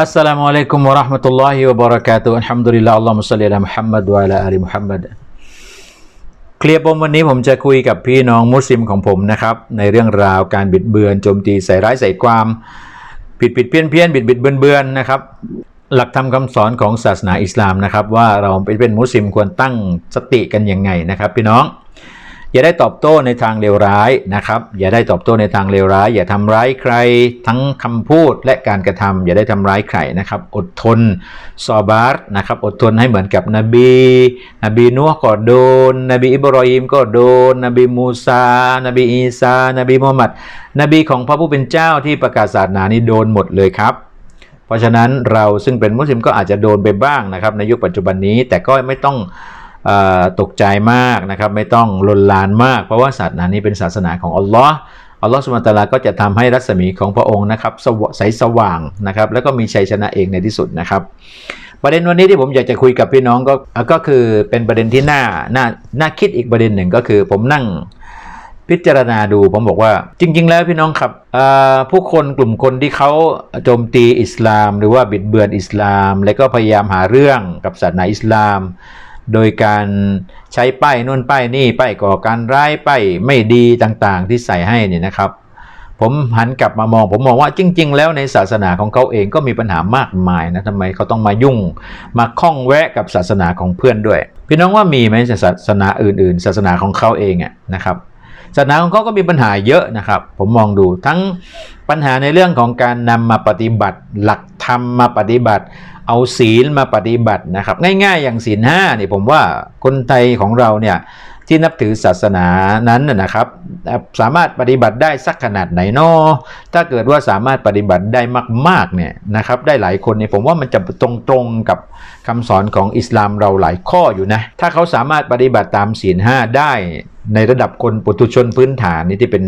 อัสสลามุอะลัยกุมวะเราะห์มะตุลลอฮิวะบะเราะกาตุฮ์อัลฮัมดุลิลลาฮ์อัลลอฮุมศ็อลลิอะลามุฮัมมัดวะอะลาอาลีมุฮัมมัดเคลียร์ปมวันนี้ผมจะคุยกับพี่น้องมุสลิมของผมนะครับ ในเรื่องราวการบิดเบือนโจมตีใส่ร้ายใส่ความ ผิดผิดเพี้ยนเพี้ยนบิดบิดเบือนเบือนนะครับ หลักธรรมคำสอนของศาสนาอิสลามนะครับ ว่าเราเป็นมุสลิมควรตั้งสติกันยังไงนะครับ พี่น้อง อย่าได้ตอบโต้ในทางเลวร้ายนะครับ อย่าได้ตอบโต้ในทางเลวร้าย อย่าทำร้ายใครทั้งคำพูดและการกระทำอย่าได้ทำร้ายใครนะครับ อดทนซอบาร์นะครับ อดทนให้เหมือนกับนบี นบีนัวก็โดน นบีอิบรอฮิมก็โดน นบีมูซา นบีอีสานบีมุฮัมมัด นบีของพระผู้เป็นเจ้าที่ประกาศศาสนานี้โดนหมดเลยครับเพราะฉะนั้นเราซึ่งเป็นมุสลิมก็อาจจะโดนไปบ้างนะครับในยุคปัจจุบันนี้แต่ก็ไม่ต้อง ตกใจมากนะครับไม่ต้องลนลานมาก เพราะว่าศาสนานี้เป็นศาสนาของอัลลอฮ์อัลลอฮ์สุลตาราก็จะทำให้รัศมีของพระองค์นะครับใสสว่างนะครับแล้วก็มีชัยชนะเองในที่สุดนะครับ ประเด็นวันนี้ที่ผมอยากจะคุยกับพี่น้องก็ก็คือเป็นประเด็นที่น่าน่าน่าคิดอีกประเด็นหนึ่งก็คือ ผมนั่งพิจารณาดูผมบอกว่าจริง ๆ แล้วพี่น้องครับผู้คนกลุ่มคนที่เขาโจมตีอิสลาม หรือว่าบิดเบือนอิสลาม และก็พยายามหาเรื่องกับศาสนาอิสลาม โดยการใช้ป้ายนู่นป้ายนี่ป้ายก่อการร้ายป้ายไม่ดีต่างๆ ที่ใส่ให้เนี่ยนะครับ ผมหันกลับมามอง ผมมองว่าจริง ๆ แล้วในศาสนาของเขาเองก็มีปัญหามากมายนะทำไมเขาต้องมายุ่ง มาข้องแวะกับศาสนาของเพื่อนด้วย พี่น้องว่ามีไหมศาสนาอื่น ๆ ศาสนาของเขาเองอะนะครับ ศาสนาของเขาก็มีปัญหาเยอะนะครับ ผมมองดูทั้งปัญหาในเรื่องของการนำมาปฏิบัติ หลักธรรมมาปฏิบัติ เอาศีลมาปฏิบัตินะครับ ง่ายๆอย่างศีลห้านี่ผมว่าคนไทยของเราเนี่ย ที่นับถือศาสนานั้นนะครับ สามารถปฏิบัติได้สักขนาดไหนเนาะถ้าเกิดว่าสามารถปฏิบัติได้มากๆเนี่ยนะครับ ได้หลายคนเนี่ยผมว่ามันจะตรงๆกับคำสอนของอิสลามเราหลายข้ออยู่นะ ถ้าเขาสามารถปฏิบัติตามศีลห้าได้ในระดับคนปุถุชนพื้นฐานนี่ที่เป็น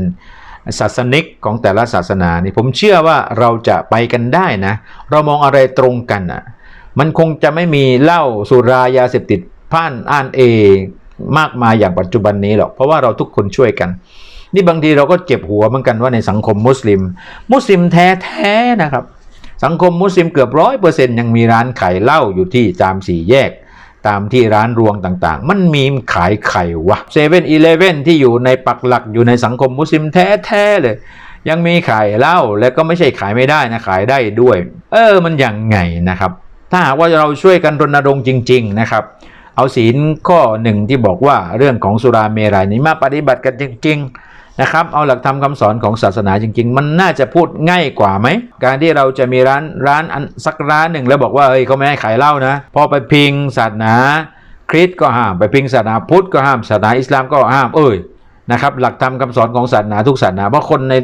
ศาสนิกของแต่ละศาสนานี่ผมเชื่อว่าเราจะไปกันได้นะ เรามองอะไรตรงกันอะมันคงจะไม่มีเหล้าสุรายาเสพติดพ่านอ่านเอ มากมายอย่างปัจจุบันนี้หรอก เพราะว่าเราทุกคนช่วยกัน นี่บางทีเราก็เจ็บหัวเหมือนกันว่าในสังคมมุสลิม มุสลิมแท้ๆนะครับ สังคมมุสลิมเกือบร้อยเปอร์เซ็นต์ยังมีร้านขายเหล้าอยู่ที่ตามสี่แยก ตามที่ร้านรวงต่างๆ มันมีขายไข่วะเซเว่นอีเลเว่นที่อยู่ในปักหลักอยู่ในสังคมมุสลิมแท้ๆเลยยังมีขายเหล้าแล้วก็ไม่ใช่ขายไม่ได้นะขายได้ด้วย เออมันยังไงนะครับ ถ้าหากว่าเราช่วยกันรณรงค์จริง ๆ นะครับ เอาศีลข้อหนึ่งที่บอกว่าเรื่องของสุราเมรัยนี้มาปฏิบัติกันจริงๆนะครับ เอาหลักธรรมคำสอนของศาสนาจริง ๆ มันน่าจะพูดง่ายกว่าไหม การที่เราจะมีร้านร้านอันสักร้านหนึ่งแล้วบอกว่าเอ้ยเขาไม่ให้ขายเหล้านะ พอไปพิงศาสนาคริสต์ก็ห้ามไปพิงศาสนาพุทธก็ห้ามศาสนาอิสลามก็ห้ามเอ้ยนะครับหลักธรรมคำสอนของศาสนาทุกศาสนาเพราะคนใน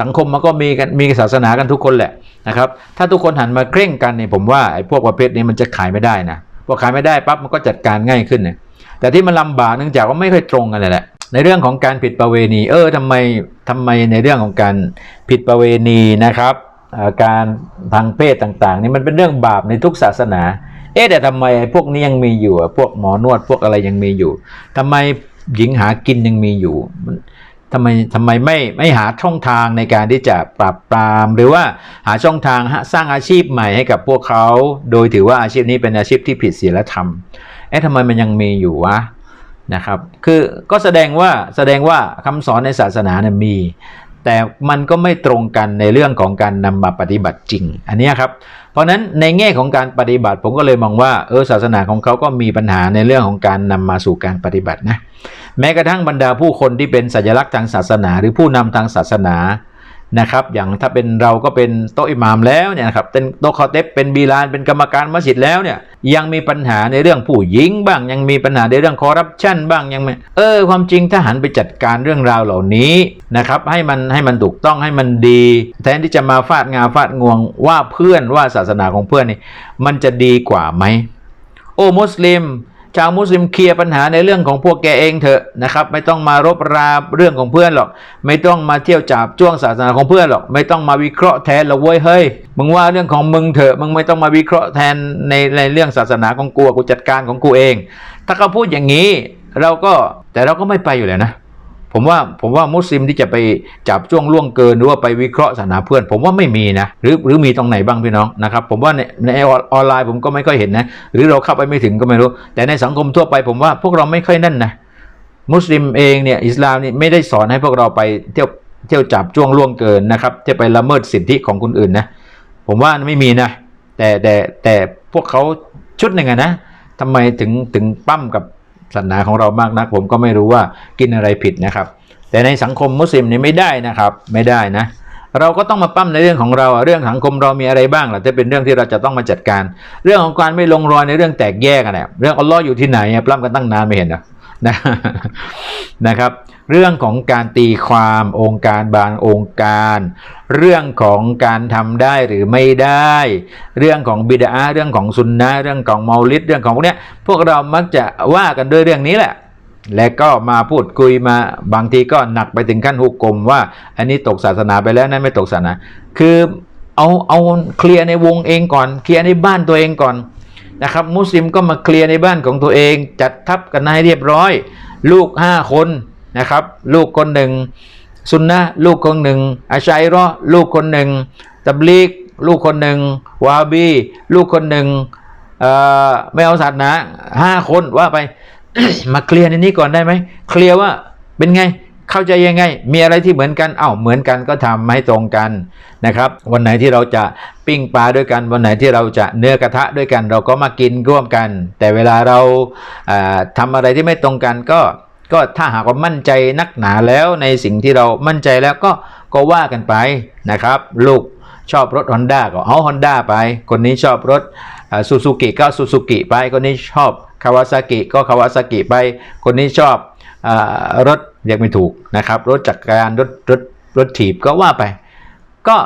สังคมมันก็มีกันมีศาสนากันทุกคนแหละนะครับถ้าทุกคนหันมาเคร่งกันเนี่ยผมว่าไอ้พวกประเภทนี้มันจะขายไม่ได้นะ พอขายไม่ได้ปั๊บมันก็จัดการง่ายขึ้นเนี่ยแต่ที่มันลำบากเนื่องจากว่าไม่ค่อยตรงกันเลยแหละ ในเรื่องของการผิดประเวณีเออทำไมทำไมในเรื่องของการผิดประเวณีนะครับการทางเพศต่างๆนี่มันเป็นเรื่องบาปในทุกศาสนา เอ๊แต่ทำไมพวกนี้ยังมีอยู่พวกหมอนวดพวกอะไรยังมีอยู่ทำไมหญิงหากินยังมีอยู่ ทำไมทำไมไม่ไม่หาช่องทางในการที่จะปราบปราม หรือว่าหาช่องทางสร้างอาชีพใหม่ให้กับพวกเขา โดยถือว่าอาชีพนี้เป็นอาชีพที่ผิดศีลธรรมเอ๊ะทำไมมันยังมีอยู่วะนะครับคือก็แสดงว่าแสดงว่าคำสอนในศาสนาเนี่ยมี แต่มันก็ไม่ตรงกันในเรื่องของการนำมาปฏิบัติจริง อันนี้ครับ เพราะนั้นในแง่ของการปฏิบัติผมก็เลยมองว่าเออศาสนาของเขาก็มีปัญหาในเรื่องของการนำมาสู่การปฏิบัตินะ แม้กระทั่งบรรดาผู้คนที่เป็นสัญลักษณ์ทางศาสนา หรือผู้นำทางศาสนานะครับ อย่างถ้าเป็นเราก็เป็นโต๊ะอิหมามแล้วเนี่ยนะครับเป็นโตคอเตปเป็นบีลานเป็นกรรมการมัสยิดแล้วเนี่ยยังมีปัญหาในเรื่องผู้หญิงบ้าง ยังมีปัญหาในเรื่องคอร์รัปชันบ้างยังเออความจริงถ้าหันไปจัดการเรื่องราวเหล่านี้นะครับให้มันให้มันถูกต้องให้มันดี แทนที่จะมาฟาดงาฟาดงวงว่าเพื่อนว่าศาสนาของเพื่อนนี่มันจะดีกว่าไหมโอ้มุสลิม ชาวมุสลิมเคลียร์ปัญหาในเรื่องของพวกแกเองเถอะนะครับ ไม่ต้องมารบราเรื่องของเพื่อนหรอก ไม่ต้องมาเที่ยวจับจ้วงศาสนาของเพื่อนหรอก ไม่ต้องมาวิเคราะห์แทนเราเว้ยเฮ้ยมึงว่าเรื่องของมึงเถอะมึงไม่ต้องมาวิเคราะห์แทนในในเรื่องศาสนาของกูกูจัดการของกูเอง ถ้าเขาพูดอย่างนี้ เราก็แต่เราก็ไม่ไปอยู่แล้วนะ ผมว่าผมว่ามุสลิมที่จะไปจับจ้วงล่วงเกินหรือว่าไปวิเคราะห์ศาสนาเพื่อน ผมว่าไม่มีนะหรือหรือมีตรงไหนบ้างพี่น้องนะครับผมว่าในในออนไลน์ผมก็ไม่ค่อยเห็นนะหรือเราเข้าไปไม่ถึงก็ไม่รู้ แต่ในสังคมทั่วไปผมว่าพวกเราไม่ค่อยนั่นนะมุสลิมเองเนี่ยอิสลามนี่ไม่ได้สอนให้พวกเราไปเที่ยวเที่ยวจับจ้วงล่วงเกินนะครับจะไปละเมิดสิทธิของคนอื่นนะผมว่าไม่มีนะแต่แต่แต่พวกเขาชุดหนึ่งอะนะทำไมถึงถึงปั้มกับ ศาสนาของเรามากนัก ผมก็ไม่รู้ว่ากินอะไรผิดนะครับ แต่ในสังคมมุสลิมนี่ไม่ได้นะครับ ไม่ได้นะ เราก็ต้องมาปั้มในเรื่องของเราอะเรื่องสังคมเรามีอะไรบ้างล่ะจะเป็นเรื่องที่เราจะต้องมาจัดการ เรื่องของการไม่ลงรอยในเรื่องแตกแยกกันเนี่ยเรื่องอัลลอฮ์อยู่ที่ไหนปล้ำกันตั้งนานไม่เห็นอะ นะนะครับ เรื่องของการตีความองค์การบางองค์การ เรื่องของการทำได้หรือไม่ได้ เรื่องของบิดาเรื่องของซุนนะเรื่องของเมาลิดเรื่องของพวกเนี้ยพวกเรามักจะว่ากันด้วยเรื่องนี้แหละและก็มาพูดคุยมาบางทีก็หนักไปถึงขั้นหุกกลมว่า อันนี้ตกศาสนาไปแล้วนั่นไม่ตกศาสนา คือเอาเอาเคลียร์ในวงเองก่อน เคลียร์ในบ้านตัวเองก่อน นะครับ มุสลิมก็มาเคลียร์ในบ้านของตัวเอง จัดทัพกันให้เรียบร้อย ลูกห้าคนนะครับ ลูกคนหนึ่งซุนนะลูกคนหนึ่งอาชัยรอลูกคนหนึ่งตับลีก ลูกคนหนึ่งวาบีลูกคนหนึ่งไม่เอาศาสนาห้าคนว่าไป มาเคลียร์ในนี้ก่อนได้ไหมเคลียร์ว่าเป็นไง เข้าใจยังไง มีอะไรที่เหมือนกันเอ้าเหมือนกันก็ทำให้ตรงกันนะครับ วันไหนที่เราจะปิ้งปลาด้วยกัน วันไหนที่เราจะเนื้อกระทะด้วยกัน เราก็มากินร่วมกัน แต่เวลาเราอ่าทำอะไรที่ไม่ตรงกันก็ก็ถ้าหากว่ามั่นใจนักหนาแล้วในสิ่งที่เรามั่นใจแล้วก็ก็ว่ากันไปนะครับ ลูกชอบรถ Honda ก็เอา Honda ไป คนนี้ชอบรถซูซูกิก็ซูซูกิไป คนนี้ชอบคาวาซากิก็คาวาซากิไป คนนี้ชอบอรถ เรียกไม่ถูกนะครับ รถจักรยานรถรถรถถีบก็ว่าไป ก็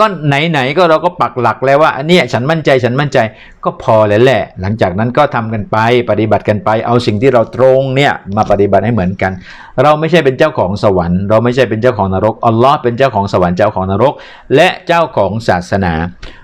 ก็ไหนๆก็เราก็ปักหลักแล้วว่าอันเนี้ยฉันมั่นใจฉันมั่นใจก็พอแล้วแหละ หลังจากนั้นก็ทำกันไปปฏิบัติกันไป เอาสิ่งที่เราตรงเนี่ยมาปฏิบัติให้เหมือนกัน เราไม่ใช่เป็นเจ้าของสวรรค์ เราไม่ใช่เป็นเจ้าของนรกอัลลอฮ์เป็นเจ้าของสวรรค์เจ้าของนรก และเจ้าของศาสนา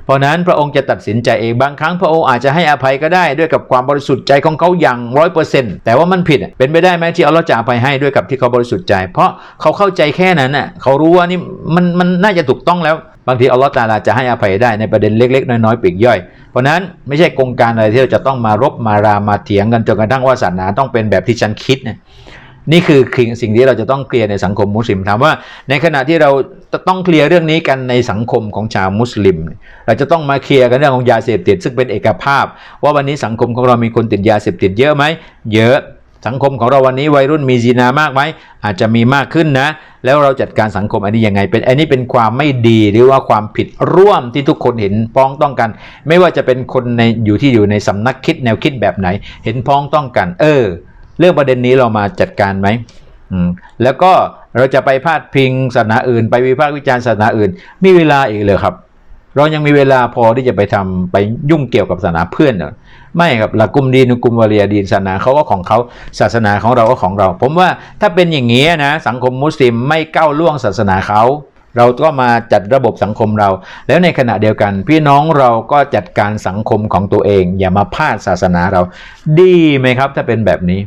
เพราะนั้นพระองค์จะตัดสินใจเองบางครั้งพระองค์อาจจะให้อภัยก็ได้ด้วยกับความบริสุทธิ์ใจของเขาอย่างร้อยเปอร์เซ็นต์แต่ว่ามันผิดเป็นไปได้ไหมที่อัลลอฮ์จะอภัยให้ด้วยกับที่เขาบริสุทธิ์ใจ เพราะเขาเข้าใจแค่นั้นน่ะเขารู้ว่านี่มันมันน่าจะถูกต้องแล้วบางทีอัลลอฮ์ตาลาจะให้อภัยได้ในประเด็นเล็ก ๆ น้อยๆปีกย่อย เพราะนั้นไม่ใช่กงการอะไรที่เราจะต้องมารบมารามาเถียงกันจนกระทั่งว่าศาสนาต้องเป็นแบบที่ฉันคิดนะนี่คือสิ่งที่เราจะต้องเคลียร์ในสังคมมุสลิมถามว่า ในขณะที่เราต้องเคลียร์เรื่องนี้กันในสังคมของชาวมุสลิม เราจะต้องมาเคลียร์กันเรื่องของยาเสพติดซึ่งเป็นเอกภาพ ว่าวันนี้สังคมของเรามีคนติดยาเสพติดเยอะไหมเยอะ สังคมของเราวันนี้วัยรุ่นมีจีนามากไหมอาจจะมีมากขึ้นนะ แล้วเราจัดการสังคมอันนี้ยังไง เป็นอันนี้เป็นความไม่ดีหรือว่าความผิดร่วมที่ทุกคนเห็นพ้องต้องกัน ไม่ว่าจะเป็นคนในอยู่ที่อยู่ในสำนักคิดแนวคิดแบบไหน เห็นพ้องต้องกัน เออ เรื่องประเด็นนี้เรามาจัดการไหมอืมแล้วก็เราจะไปพาดพิงศาสนาอื่น ไปวิพากษ์วิจารณ์ศาสนาอื่น มีเวลาอีกเลยครับ เรายังมีเวลาพอที่จะไปทำไปยุ่งเกี่ยวกับศาสนาเพื่อนเหรอไม่ครับหลักกุมดีนุกุมวาเรียดีนศาสนาเขาก็ของเขาศาสนาของเราก็ของเรา ผมว่าถ้าเป็นอย่างนี้นะสังคมมุสลิมไม่ก้าวล่วงศาสนาเขาเราก็มาจัดระบบสังคมเรา แล้วในขณะเดียวกัน พี่น้องเราก็จัดการสังคมของตัวเอง อย่ามาพาดศาสนาเรา ดีไหมครับ ถ้าเป็นแบบนี้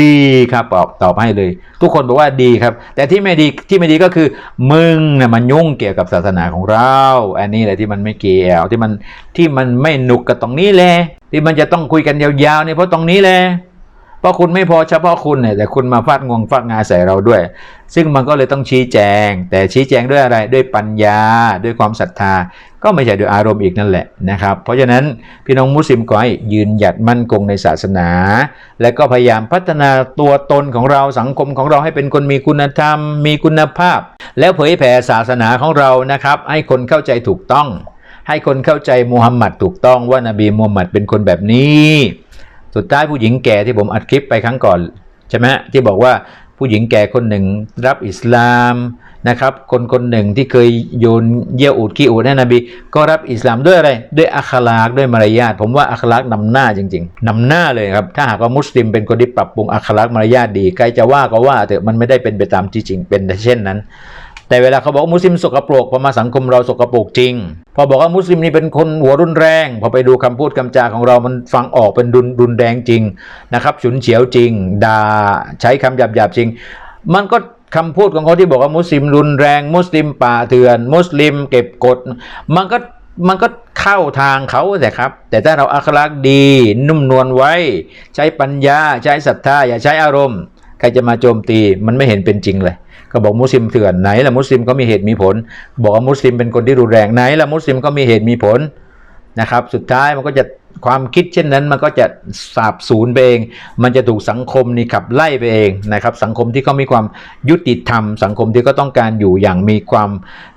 ดีครับตอบตอบให้เลย ทุกคนบอกว่าดีครับ แต่ที่ไม่ดีที่ไม่ดีก็คือ มึงนะ่ยมันยุ่งเกี่ยวกับศาสนาของเรา อันนี้แหละที่มันไม่เกี่ยวที่มันที่มันไม่หนุกกับตรงนี้แหละที่มันจะต้องคุยกันยาวๆเนี่ยเพราะตรงนี้แหละ ราะคุณไม่พอเฉพาะคุณเนี่ยแต่คุณมาฟาดงวงฟาดงาใส่เราด้วย ซึ่งมันก็เลยต้องชี้แจง แต่ชี้แจงด้วยอะไรด้วยปัญญา ด้วยความศรัทธา ก็ไม่ใช่ด้วยอารมณ์อีกนั่นแหละนะครับ เพราะฉะนั้นพี่น้องมุสลิมก็ให้ยืนหยัดมั่นคงในศาสนา และก็พยายามพัฒนาตัวตนของเราสังคมของเราให้เป็นคนมีคุณธรรม มีคุณภาพ แล้วเผยแผ่ศาสนาของเรานะครับ ให้คนเข้าใจถูกต้อง ให้คนเข้าใจมูฮัมหมัดถูกต้องว่านบีมูฮัมหมัดเป็นคนแบบนี้ สุดท้ายผู้หญิงแก่ที่ผมอัดคลิปไปครั้งก่อนใช่ไหมที่บอกว่าผู้หญิงแก่คนหนึ่งรับอิสลามนะครับ คนคนหนึ่งที่เคยโยนเยี่ยวอูดขี้อูดให้นบีก็รับอิสลามด้วยอะไร ด้วยอัคลากด้วยมารยาทผมว่าอัคลากนำหน้าจริง ๆนำหน้าเลยครับ ถ้าหากว่ามุสลิมเป็นคนที่ปรับปรุงอัคลากมารยาทดีใครจะว่าก็ว่าแต่มันไม่ได้เป็นไปตามที่จริงเป็นเช่นนั้น แต่เวลาเขาบอกมุสลิมสกปรกพอมาสังคมเราสกปรกจริง พอบอกว่ามุสลิมนี่เป็นคนหัวรุนแรง พอไปดูคำพูดคำจาของเรามันฟังออกเป็นรุนรุนแรงจริงนะครับฉุนเฉียวจริงด่าใช้คำหยาบหยาบจริง มันก็คำพูดของเขาที่บอกว่ามุสลิมรุนแรง มุสลิมป่าเถื่อน มุสลิมเก็บกฎมันก็มันก็เข้าทางเขาแต่ครับ แต่ถ้าเราอัคลักดี นุ่มนวลไว้ ใช้ปัญญาใช้ศรัทธาอย่าใช้อารมณ์ ใครจะมาโจมตีมันไม่เห็นเป็นจริงเลย ก็บอกมุสลิมเถื่อนไหนละมุสลิมก็มีเหตุมีผล บอกว่ามุสลิมเป็นคนที่รุนแรงไหนละมุสลิมก็มีเหตุมีผลนะครับ สุดท้ายมันก็จะความคิดเช่นนั้นมันก็จะสาบสูญไปเอง มันจะถูกสังคมนี่ขับไล่ไปเองนะครับ สังคมที่เขามีความยุติธรรม สังคมที่ก็ต้องการอยู่อย่างมีความ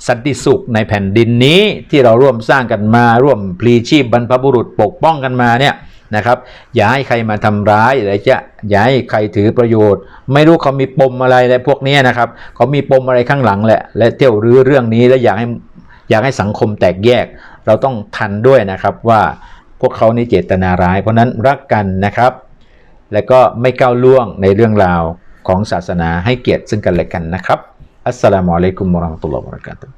สันติสุขในแผ่นดินนี้ที่เราร่วมสร้างกันมาร่วมพลีชีพบรรพบุรุษปกป้องกันมาเนี่ย นะครับ อย่าให้ใครมาทำร้ายหรือจะอย่าให้ใครถือประโยชน์ ไม่รู้เขามีปมอะไรและพวกนี้นะครับเขามีปมอะไรข้างหลังแหละ และเที่ยวรื้อเรื่องนี้และอยากให้อยากให้สังคมแตกแยก เราต้องทันด้วยนะครับว่าพวกเขานี่เจตนาร้าย เพราะนั้นรักกันนะครับ และก็ไม่ก้าวล่วงในเรื่องราวของศาสนาให้เกียรติซึ่งกันและกันนะครับอัสสลามุอะลัยกุมวะราะห์มะตุลลอฮ์วะบะเราะกาตุฮ์